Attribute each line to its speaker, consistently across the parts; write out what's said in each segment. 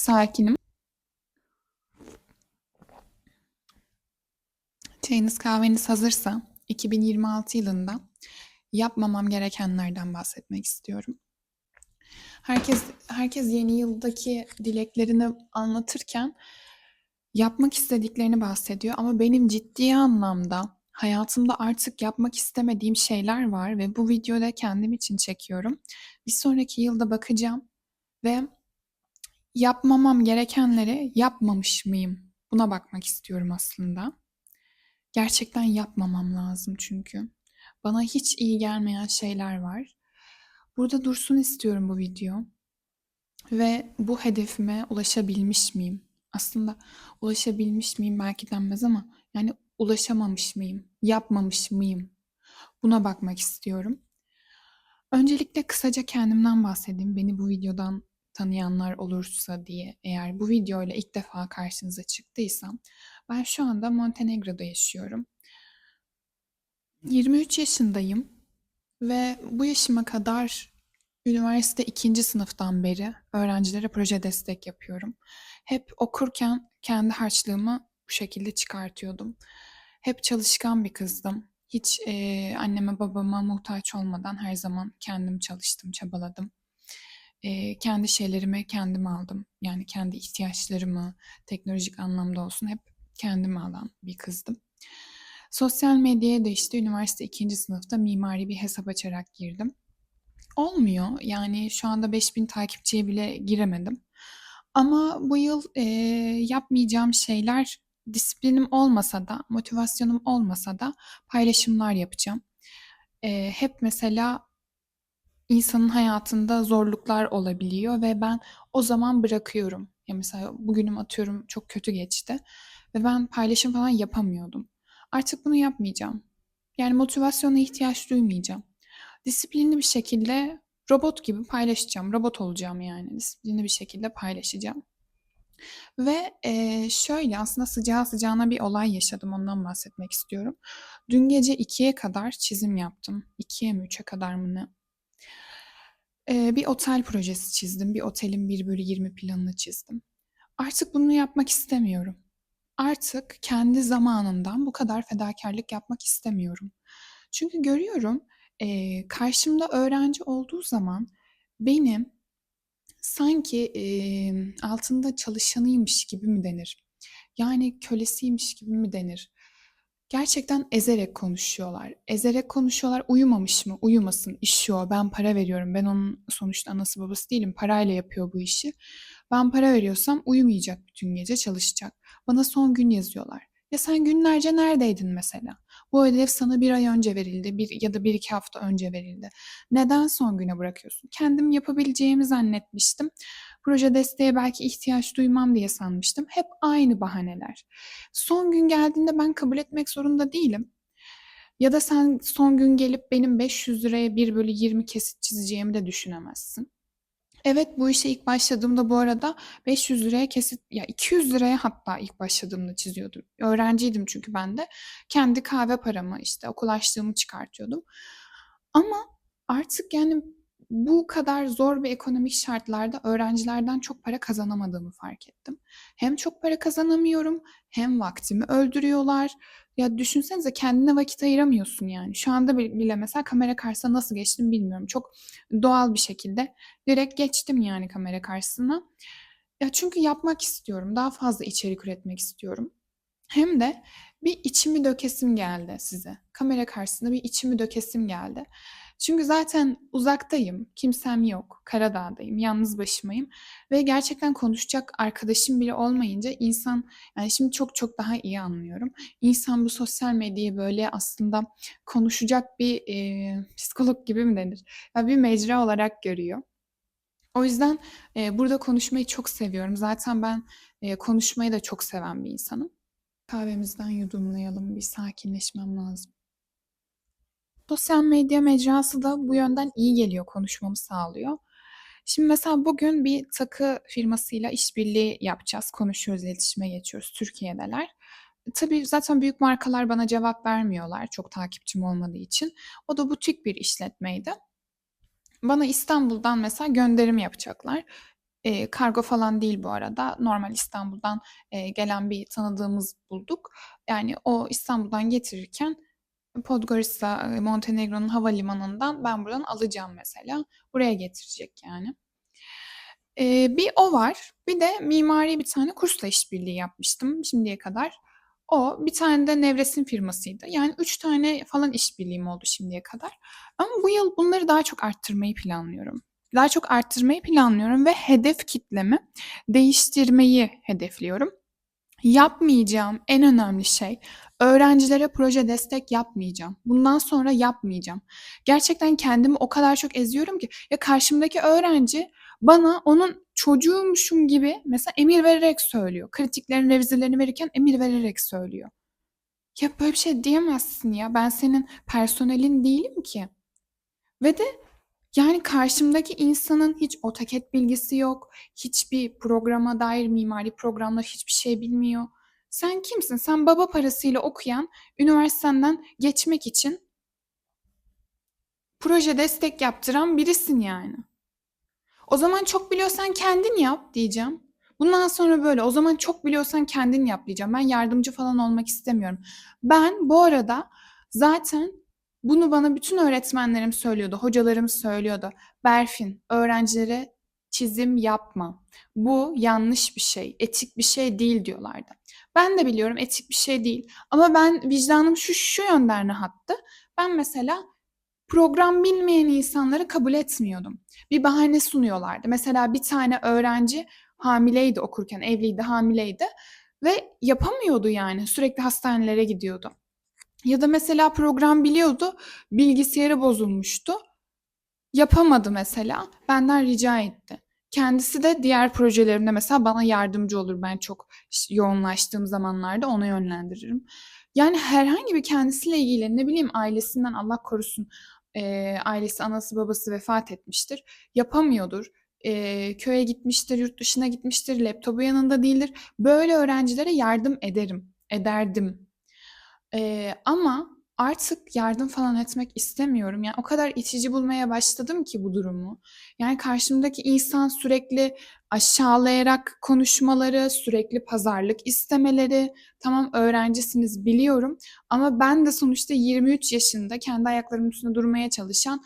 Speaker 1: Sakinim. Çayınız kahveniz hazırsa 2026 yılında yapmamam gerekenlerden bahsetmek istiyorum. Herkes herkes yeni yıldaki dileklerini anlatırken yapmak istediklerini bahsediyor ama benim ciddi anlamda hayatımda artık yapmak istemediğim şeyler var ve bu videoda kendim için çekiyorum. Bir sonraki yılda bakacağım ve yapmamam gerekenleri yapmamış mıyım? Buna bakmak istiyorum aslında. Gerçekten yapmamam lazım çünkü. Bana hiç iyi gelmeyen şeyler var. Burada dursun istiyorum bu video. Ve bu hedefime ulaşabilmiş miyim? Aslında ulaşabilmiş miyim belki denmez ama yani ulaşamamış mıyım? Yapmamış mıyım? Buna bakmak istiyorum. Öncelikle kısaca kendimden bahsedeyim. Beni bu videodan tanıyanlar olursa diye eğer bu videoyla ilk defa karşınıza çıktıysam ben şu anda Montenegro'da yaşıyorum. 23 yaşındayım ve bu yaşıma kadar üniversite ikinci sınıftan beri öğrencilere proje destek yapıyorum. Hep okurken kendi harçlığımı bu şekilde çıkartıyordum. Hep çalışkan bir kızdım. Hiç e, anneme babama muhtaç olmadan her zaman kendim çalıştım, çabaladım. E, kendi şeylerimi kendim aldım. Yani kendi ihtiyaçlarımı teknolojik anlamda olsun hep kendim alan bir kızdım. Sosyal medyaya da işte üniversite ikinci sınıfta mimari bir hesap açarak girdim. Olmuyor. Yani şu anda 5000 takipçiye bile giremedim. Ama bu yıl e, yapmayacağım şeyler disiplinim olmasa da, motivasyonum olmasa da paylaşımlar yapacağım. E, hep mesela insanın hayatında zorluklar olabiliyor ve ben o zaman bırakıyorum. Ya mesela bugünüm atıyorum çok kötü geçti ve ben paylaşım falan yapamıyordum. Artık bunu yapmayacağım. Yani motivasyona ihtiyaç duymayacağım. Disiplinli bir şekilde robot gibi paylaşacağım. Robot olacağım yani. Disiplinli bir şekilde paylaşacağım. Ve e, şöyle aslında sıcağı sıcağına bir olay yaşadım. Ondan bahsetmek istiyorum. Dün gece 2'ye kadar çizim yaptım. 2'ye mi 3'e kadar mı ne? E, bir otel projesi çizdim. Bir otelin 1 bölü 20 planını çizdim. Artık bunu yapmak istemiyorum. Artık kendi zamanımdan bu kadar fedakarlık yapmak istemiyorum. Çünkü görüyorum e, karşımda öğrenci olduğu zaman benim sanki e, altında çalışanıymış gibi mi denir? Yani kölesiymiş gibi mi denir? Gerçekten ezerek konuşuyorlar. Ezerek konuşuyorlar. Uyumamış mı? Uyumasın. İşi o. Ben para veriyorum. Ben onun sonuçta anası babası değilim. Parayla yapıyor bu işi. Ben para veriyorsam uyumayacak bütün gece çalışacak. Bana son gün yazıyorlar. Ya sen günlerce neredeydin mesela? Bu ödev sana bir ay önce verildi bir, ya da bir iki hafta önce verildi. Neden son güne bırakıyorsun? Kendim yapabileceğimi zannetmiştim. Proje desteğe belki ihtiyaç duymam diye sanmıştım. Hep aynı bahaneler. Son gün geldiğinde ben kabul etmek zorunda değilim. Ya da sen son gün gelip benim 500 liraya 1 bölü 20 kesit çizeceğimi de düşünemezsin. Evet bu işe ilk başladığımda bu arada 500 liraya kesit ya 200 liraya hatta ilk başladığımda çiziyordum. Öğrenciydim çünkü ben de. Kendi kahve paramı işte okul açlığımı çıkartıyordum. Ama artık yani bu kadar zor bir ekonomik şartlarda öğrencilerden çok para kazanamadığımı fark ettim. Hem çok para kazanamıyorum hem vaktimi öldürüyorlar. Ya düşünsenize kendine vakit ayıramıyorsun yani. Şu anda bile mesela kamera karşısına nasıl geçtim bilmiyorum. Çok doğal bir şekilde direkt geçtim yani kamera karşısına. Ya çünkü yapmak istiyorum. Daha fazla içerik üretmek istiyorum. Hem de bir içimi dökesim geldi size. Kamera karşısında bir içimi dökesim geldi. Çünkü zaten uzaktayım, kimsem yok, Karadağ'dayım, yalnız başımayım ve gerçekten konuşacak arkadaşım bile olmayınca insan, yani şimdi çok çok daha iyi anlıyorum. İnsan bu sosyal medyayı böyle aslında konuşacak bir e, psikolog gibi mi denir? Ya bir mecra olarak görüyor. O yüzden e, burada konuşmayı çok seviyorum. Zaten ben e, konuşmayı da çok seven bir insanım. Kahvemizden yudumlayalım, bir sakinleşmem lazım. Sosyal medya mecrası da bu yönden iyi geliyor, konuşmamı sağlıyor. Şimdi mesela bugün bir takı firmasıyla işbirliği yapacağız. Konuşuyoruz, iletişime geçiyoruz. Türkiye'deler. Tabii zaten büyük markalar bana cevap vermiyorlar çok takipçim olmadığı için. O da butik bir işletmeydi. Bana İstanbul'dan mesela gönderim yapacaklar. Eee, kargo falan değil bu arada. Normal İstanbul'dan, eee, gelen bir tanıdığımız bulduk. Yani o İstanbul'dan getirirken Podgorica, eee, Montenegro'nun havalimanından ben buradan alacağım mesela. Buraya getirecek yani. Eee, bir o var. Bir de mimari bir tane kursla işbirliği yapmıştım şimdiye kadar. O, bir tane de nevresim firmasıydı. Yani 3 tane falan işbirliğim oldu şimdiye kadar. Ama bu yıl bunları daha çok arttırmayı planlıyorum. Daha çok arttırmayı planlıyorum ve hedef kitlemi değiştirmeyi hedefliyorum. Yapmayacağım en önemli şey öğrencilere proje destek yapmayacağım. Bundan sonra yapmayacağım. Gerçekten kendimi o kadar çok eziyorum ki ya karşımdaki öğrenci bana onun çocuğuymuşum gibi mesela emir vererek söylüyor. Kritiklerin revizelerini verirken emir vererek söylüyor. Ya böyle bir şey diyemezsin ya. Ben senin personelin değilim ki. Ve de yani karşımdaki insanın hiç AutoCAD bilgisi yok. Hiçbir programa dair mimari programlar hiçbir şey bilmiyor. Sen kimsin? Sen baba parasıyla okuyan, üniversiteden geçmek için proje destek yaptıran birisin yani. O zaman çok biliyorsan kendin yap diyeceğim. Bundan sonra böyle. O zaman çok biliyorsan kendin yap diyeceğim. Ben yardımcı falan olmak istemiyorum. Ben bu arada zaten bunu bana bütün öğretmenlerim söylüyordu, hocalarım söylüyordu. Berfin, öğrencilere çizim yapma. Bu yanlış bir şey, etik bir şey değil diyorlardı. Ben de biliyorum etik bir şey değil. Ama ben vicdanım şu şu yönden rahattı. Ben mesela program bilmeyen insanları kabul etmiyordum. Bir bahane sunuyorlardı. Mesela bir tane öğrenci hamileydi okurken, evliydi, hamileydi ve yapamıyordu yani. Sürekli hastanelere gidiyordu. Ya da mesela program biliyordu, bilgisayarı bozulmuştu. Yapamadı mesela. Benden rica etti. Kendisi de diğer projelerimde mesela bana yardımcı olur. Ben çok yoğunlaştığım zamanlarda ona yönlendiririm. Yani herhangi bir kendisiyle ilgili ne bileyim ailesinden Allah korusun e, ailesi anası babası vefat etmiştir. Yapamıyordur. E, köye gitmiştir, yurt dışına gitmiştir, laptopu yanında değildir. Böyle öğrencilere yardım ederim, ederdim. E, ama artık yardım falan etmek istemiyorum. Yani o kadar itici bulmaya başladım ki bu durumu. Yani karşımdaki insan sürekli aşağılayarak konuşmaları, sürekli pazarlık istemeleri. Tamam öğrencisiniz biliyorum ama ben de sonuçta 23 yaşında kendi ayaklarımın üstünde durmaya çalışan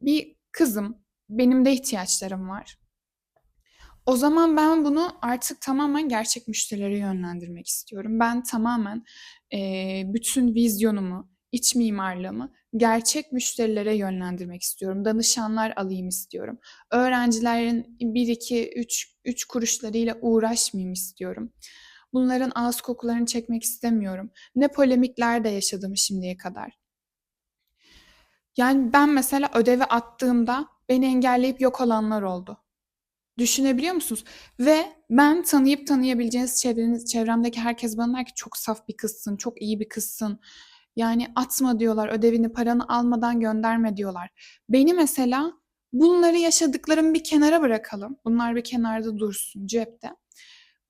Speaker 1: bir kızım. Benim de ihtiyaçlarım var. O zaman ben bunu artık tamamen gerçek müşterilere yönlendirmek istiyorum. Ben tamamen eee, bütün vizyonumu, iç mimarlığımı gerçek müşterilere yönlendirmek istiyorum. Danışanlar alayım istiyorum. Öğrencilerin 1, 2, 3, 3 kuruşlarıyla uğraşmayayım istiyorum. Bunların ağız kokularını çekmek istemiyorum. Ne polemikler de yaşadım şimdiye kadar. Yani ben mesela ödevi attığımda beni engelleyip yok olanlar oldu. Düşünebiliyor musunuz? Ve ben tanıyıp tanıyabileceğiniz çevreniz, çevremdeki herkes bana der ki çok saf bir kızsın, çok iyi bir kızsın. Yani atma diyorlar, ödevini paranı almadan gönderme diyorlar. Beni mesela bunları yaşadıklarımı bir kenara bırakalım. Bunlar bir kenarda dursun cepte.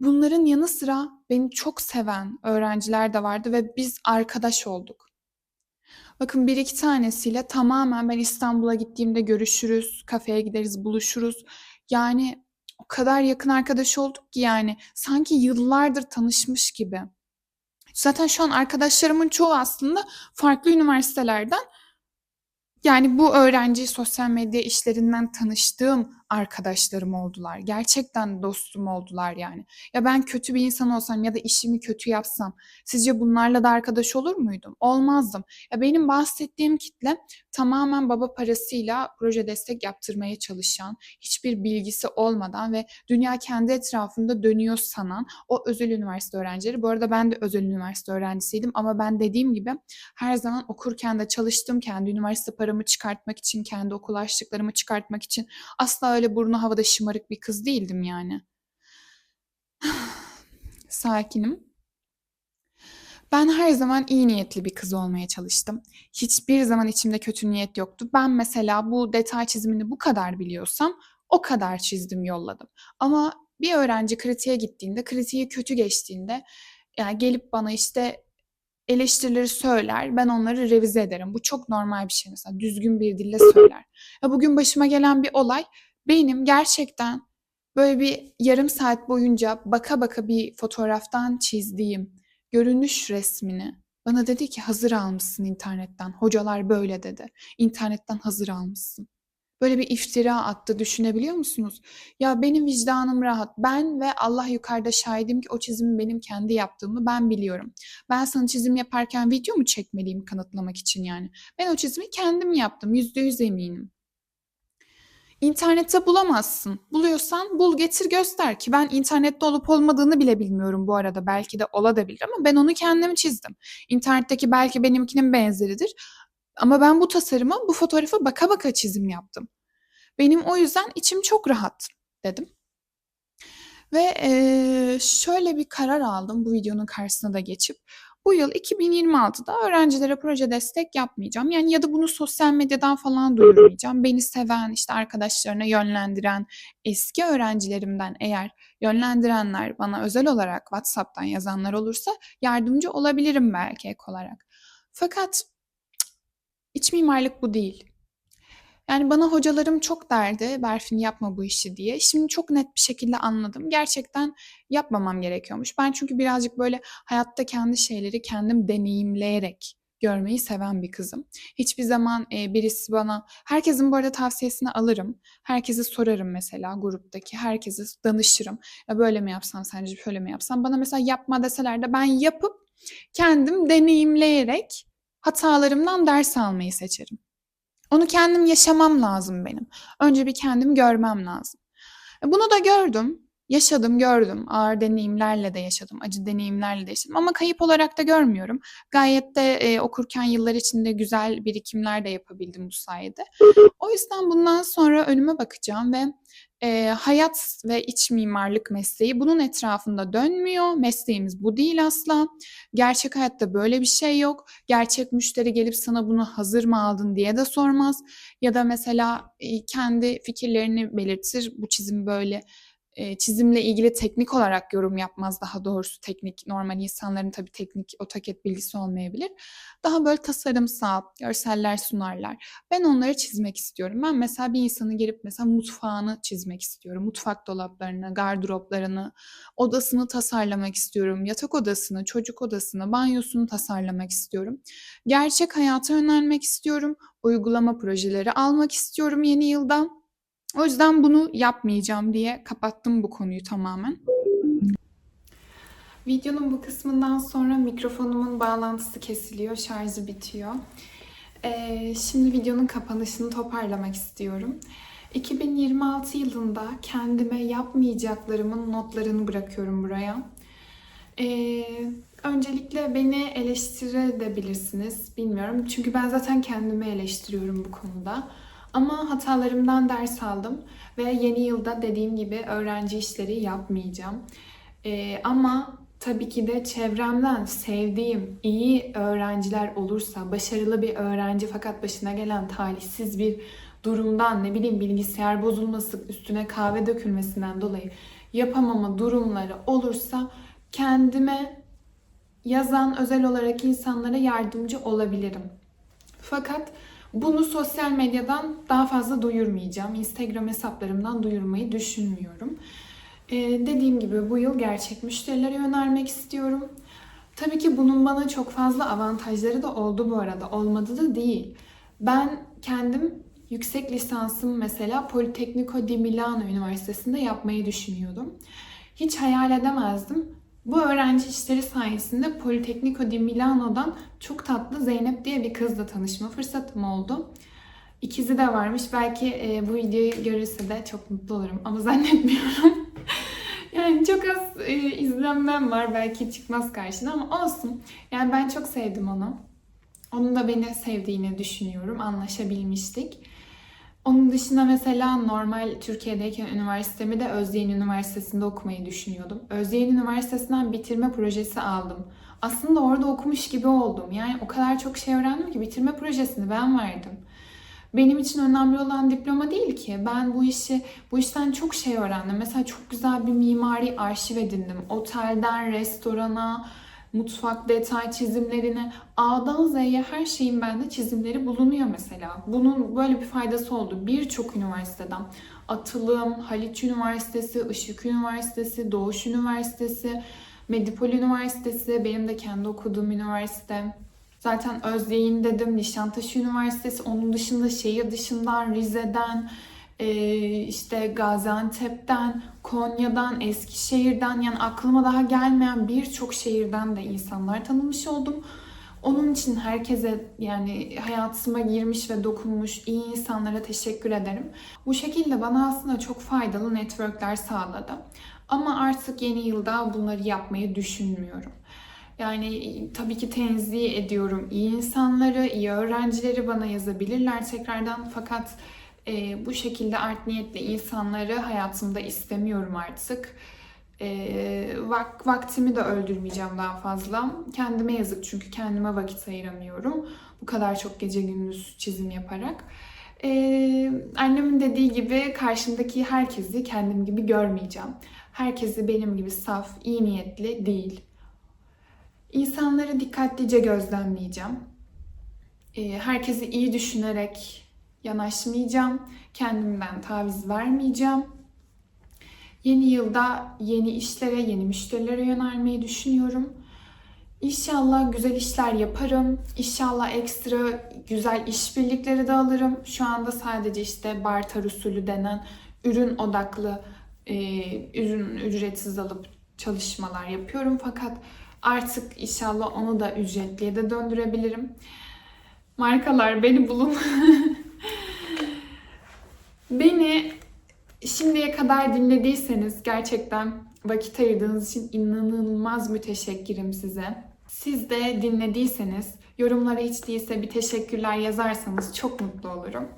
Speaker 1: Bunların yanı sıra beni çok seven öğrenciler de vardı ve biz arkadaş olduk. Bakın bir iki tanesiyle tamamen ben İstanbul'a gittiğimde görüşürüz, kafeye gideriz, buluşuruz. Yani o kadar yakın arkadaş olduk ki yani sanki yıllardır tanışmış gibi. Zaten şu an arkadaşlarımın çoğu aslında farklı üniversitelerden yani bu öğrenci sosyal medya işlerinden tanıştığım arkadaşlarım oldular. Gerçekten dostum oldular yani. Ya ben kötü bir insan olsam ya da işimi kötü yapsam sizce bunlarla da arkadaş olur muydum? Olmazdım. Ya benim bahsettiğim kitle tamamen baba parasıyla proje destek yaptırmaya çalışan, hiçbir bilgisi olmadan ve dünya kendi etrafında dönüyor sanan o özel üniversite öğrencileri. Bu arada ben de özel üniversite öğrencisiydim ama ben dediğim gibi her zaman okurken de çalıştım. Kendi üniversite paramı çıkartmak için, kendi okul harçlıklarımı çıkartmak için asla öyle burnu havada şımarık bir kız değildim yani. Sakinim. Ben her zaman iyi niyetli bir kız olmaya çalıştım. Hiçbir zaman içimde kötü niyet yoktu. Ben mesela bu detay çizimini bu kadar biliyorsam o kadar çizdim yolladım. Ama bir öğrenci kritiğe gittiğinde, kritiği kötü geçtiğinde yani gelip bana işte eleştirileri söyler, ben onları revize ederim. Bu çok normal bir şey mesela. Düzgün bir dille söyler. Ya bugün başıma gelen bir olay benim gerçekten Böyle bir yarım saat boyunca baka baka bir fotoğraftan çizdiğim görünüş resmini bana dedi ki hazır almışsın internetten. Hocalar böyle dedi. İnternetten hazır almışsın. Böyle bir iftira attı düşünebiliyor musunuz? Ya benim vicdanım rahat. Ben ve Allah yukarıda şahidim ki o çizimi benim kendi yaptığımı ben biliyorum. Ben sana çizim yaparken video mu çekmeliyim kanıtlamak için yani? Ben o çizimi kendim yaptım. Yüzde yüz eminim. İnternette bulamazsın. Buluyorsan bul getir göster ki ben internette olup olmadığını bile bilmiyorum bu arada. Belki de olabilir ama ben onu kendim çizdim. İnternetteki belki benimkinin benzeridir. Ama ben bu tasarıma, bu fotoğrafa baka baka çizim yaptım. Benim o yüzden içim çok rahat dedim. Ve eee, şöyle bir karar aldım bu videonun karşısına da geçip. Bu yıl 2026'da öğrencilere proje destek yapmayacağım. Yani ya da bunu sosyal medyadan falan duyurmayacağım. Beni seven, işte arkadaşlarına yönlendiren eski öğrencilerimden eğer yönlendirenler bana özel olarak WhatsApp'tan yazanlar olursa yardımcı olabilirim belki ek olarak. Fakat iç mimarlık bu değil. Yani bana hocalarım çok derdi, Berfin yapma bu işi diye. Şimdi çok net bir şekilde anladım. Gerçekten yapmamam gerekiyormuş. Ben çünkü birazcık böyle hayatta kendi şeyleri kendim deneyimleyerek görmeyi seven bir kızım. Hiçbir zaman e, birisi bana, herkesin bu arada tavsiyesini alırım. Herkese sorarım mesela gruptaki, herkese danışırım. Ya böyle mi yapsam sence şöyle mi yapsam? Bana mesela yapma deseler de ben yapıp kendim deneyimleyerek hatalarımdan ders almayı seçerim. Onu kendim yaşamam lazım benim. Önce bir kendim görmem lazım. E, Bunu da gördüm. Yaşadım, gördüm. Ağır deneyimlerle de yaşadım. Acı deneyimlerle de yaşadım. Ama kayıp olarak da görmüyorum. Gayet de e, okurken yıllar içinde güzel birikimler de yapabildim bu sayede. O yüzden bundan sonra önüme bakacağım ve e, hayat ve iç mimarlık mesleği bunun etrafında dönmüyor. Mesleğimiz bu değil asla. Gerçek hayatta böyle bir şey yok. Gerçek müşteri gelip sana bunu hazır mı aldın diye de sormaz. Ya da mesela e, kendi fikirlerini belirtir. Bu çizim böyle e, çizimle ilgili teknik olarak yorum yapmaz daha doğrusu teknik normal insanların tabii teknik AutoCAD bilgisi olmayabilir. Daha böyle tasarımsal görseller sunarlar. Ben onları çizmek istiyorum. Ben mesela bir insanın gelip mesela mutfağını çizmek istiyorum. Mutfak dolaplarını, gardıroplarını, odasını tasarlamak istiyorum. Yatak odasını, çocuk odasını, banyosunu tasarlamak istiyorum. Gerçek hayata yönelmek istiyorum. Uygulama projeleri almak istiyorum yeni yıldan. O yüzden bunu yapmayacağım diye kapattım bu konuyu tamamen. Videonun bu kısmından sonra mikrofonumun bağlantısı kesiliyor, şarjı bitiyor. Ee, şimdi videonun kapanışını toparlamak istiyorum. 2026 yılında kendime yapmayacaklarımın notlarını bırakıyorum buraya. Ee, öncelikle beni eleştirebilirsiniz, bilmiyorum. Çünkü ben zaten kendimi eleştiriyorum bu konuda. Ama hatalarımdan ders aldım ve yeni yılda dediğim gibi öğrenci işleri yapmayacağım. Ee, ama tabii ki de çevremden sevdiğim iyi öğrenciler olursa, başarılı bir öğrenci fakat başına gelen talihsiz bir durumdan ne bileyim bilgisayar bozulması, üstüne kahve dökülmesinden dolayı yapamama durumları olursa kendime yazan özel olarak insanlara yardımcı olabilirim. Fakat bunu sosyal medyadan daha fazla duyurmayacağım. Instagram hesaplarımdan duyurmayı düşünmüyorum. Ee, dediğim gibi bu yıl gerçek müşterilere yönelmek istiyorum. Tabii ki bunun bana çok fazla avantajları da oldu bu arada. Olmadı da değil. Ben kendim yüksek lisansım mesela Politecnico di Milano Üniversitesi'nde yapmayı düşünüyordum. Hiç hayal edemezdim. Bu öğrenci işleri sayesinde Politecnico di Milano'dan çok tatlı Zeynep diye bir kızla tanışma fırsatım oldu. İkizi de varmış. Belki e, bu videoyu görürse de çok mutlu olurum ama zannetmiyorum. yani çok az e, izlenmem var. Belki çıkmaz karşına ama olsun. Yani ben çok sevdim onu. Onun da beni sevdiğini düşünüyorum. Anlaşabilmiştik. Onun dışında mesela normal Türkiye'deyken üniversitemi de Özyeğin Üniversitesi'nde okumayı düşünüyordum. Özyeğin Üniversitesi'nden bitirme projesi aldım. Aslında orada okumuş gibi oldum. Yani o kadar çok şey öğrendim ki bitirme projesini ben verdim. Benim için önemli olan diploma değil ki. Ben bu işi, bu işten çok şey öğrendim. Mesela çok güzel bir mimari arşiv edindim. Otelden restorana, mutfak detay çizimlerine A'dan Z'ye her şeyin bende çizimleri bulunuyor mesela. Bunun böyle bir faydası oldu. Birçok üniversiteden Atılım, Haliç Üniversitesi, Işık Üniversitesi, Doğuş Üniversitesi, Medipol Üniversitesi, benim de kendi okuduğum üniversite. Zaten Özyeğin dedim, Nişantaşı Üniversitesi, onun dışında şehir dışından, Rize'den, işte Gaziantep'ten, Konya'dan, Eskişehir'den yani aklıma daha gelmeyen birçok şehirden de insanlar tanımış oldum. Onun için herkese yani hayatıma girmiş ve dokunmuş iyi insanlara teşekkür ederim. Bu şekilde bana aslında çok faydalı networkler sağladı. Ama artık yeni yılda bunları yapmayı düşünmüyorum. Yani tabii ki tenzih ediyorum iyi insanları, iyi öğrencileri bana yazabilirler tekrardan. Fakat e, bu şekilde art niyetli insanları hayatımda istemiyorum artık. E, vak- vaktimi de öldürmeyeceğim daha fazla. Kendime yazık çünkü kendime vakit ayıramıyorum. Bu kadar çok gece gündüz çizim yaparak. E, annemin dediği gibi karşımdaki herkesi kendim gibi görmeyeceğim. Herkesi benim gibi saf, iyi niyetli değil. İnsanları dikkatlice gözlemleyeceğim. E, herkesi iyi düşünerek yanaşmayacağım. Kendimden taviz vermeyeceğim. Yeni yılda yeni işlere, yeni müşterilere yönelmeyi düşünüyorum. İnşallah güzel işler yaparım. İnşallah ekstra güzel işbirlikleri de alırım. Şu anda sadece işte barter usulü denen ürün odaklı e, ürün ücretsiz alıp çalışmalar yapıyorum. Fakat artık inşallah onu da ücretliye de döndürebilirim. Markalar beni bulun. Beni şimdiye kadar dinlediyseniz gerçekten vakit ayırdığınız için inanılmaz müteşekkirim size. Siz de dinlediyseniz yorumlara hiç değilse bir teşekkürler yazarsanız çok mutlu olurum.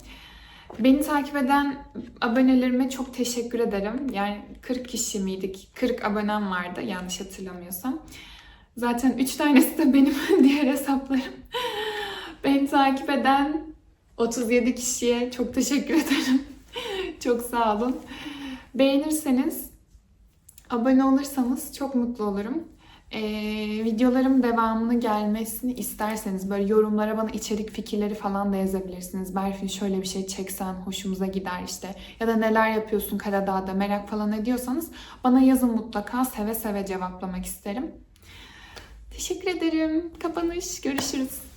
Speaker 1: Beni takip eden abonelerime çok teşekkür ederim. Yani 40 kişi miydik? 40 abonem vardı yanlış hatırlamıyorsam. Zaten 3 tanesi de benim diğer hesaplarım. Beni takip eden 37 kişiye çok teşekkür ederim. Çok sağ olun. Beğenirseniz, abone olursanız çok mutlu olurum. Ee, videolarım devamını gelmesini isterseniz böyle yorumlara bana içerik fikirleri falan da yazabilirsiniz. Berfin şöyle bir şey çeksen hoşumuza gider işte. Ya da neler yapıyorsun Karadağ'da merak falan ediyorsanız bana yazın mutlaka seve seve cevaplamak isterim. Teşekkür ederim. Kapanış. Görüşürüz.